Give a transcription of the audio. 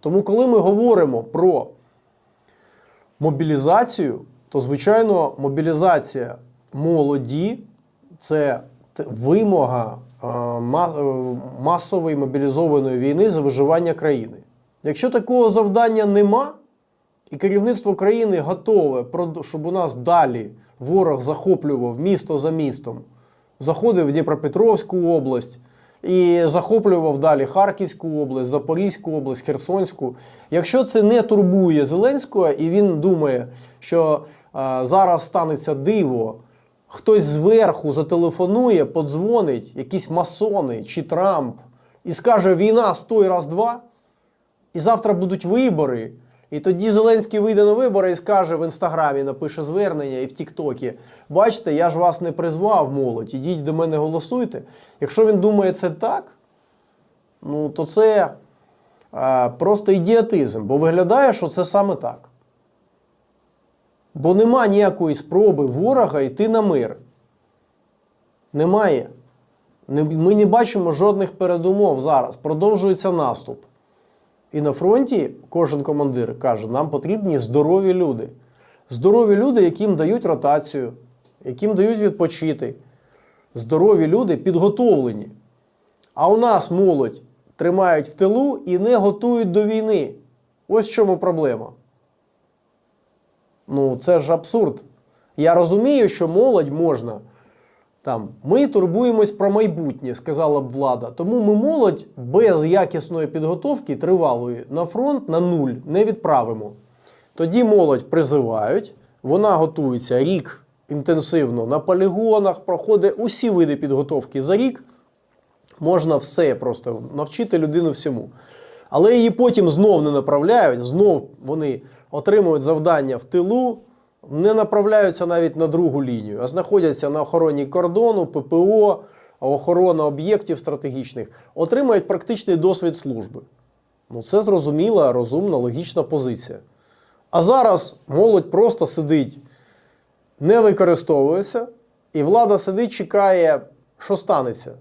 Тому, коли ми говоримо про мобілізацію, то звичайно мобілізація молоді це вимога е, ма- масової мобілізованої війни за виживання країни. Якщо такого завдання нема, і керівництво країни готове, щоб у нас далі ворог захоплював місто за містом, заходив в Дніпропетровську область і захоплював далі Харківську область, Запорізьку область, Херсонську. Якщо це не турбує Зеленського, і він думає, що а, зараз станеться диво, хтось зверху зателефонує, подзвонить, якісь масони чи Трамп, і скаже: війна стой раз два. І завтра будуть вибори. І тоді Зеленський вийде на вибори і скаже в інстаграмі, напише звернення і в Тіктокі: Бачите, я ж вас не призвав, молодь, ідіть до мене голосуйте. Якщо він думає це так, ну то це е, просто ідіотизм, бо виглядає, що це саме так. Бо нема ніякої спроби ворога йти на мир. Немає. Ми не бачимо жодних передумов зараз. Продовжується наступ. І на фронті кожен командир каже: нам потрібні здорові люди. Здорові люди, яким дають ротацію, яким дають відпочити. Здорові люди підготовлені. А у нас молодь тримають в тилу і не готують до війни. Ось в чому проблема. Ну, це ж абсурд. Я розумію, що молодь можна. Там, ми турбуємось про майбутнє, сказала б влада. Тому ми молодь без якісної підготовки тривалої на фронт на нуль не відправимо. Тоді молодь призивають, вона готується рік інтенсивно на полігонах, проходить усі види підготовки за рік. Можна все просто навчити людину всьому. Але її потім знов не направляють, знов вони отримують завдання в тилу, не направляються навіть на другу лінію, а знаходяться на охороні кордону, ППО, охорона об'єктів стратегічних, отримують практичний досвід служби. Ну, це зрозуміла, розумна, логічна позиція. А зараз молодь просто сидить, не використовується, і влада сидить, чекає, що станеться.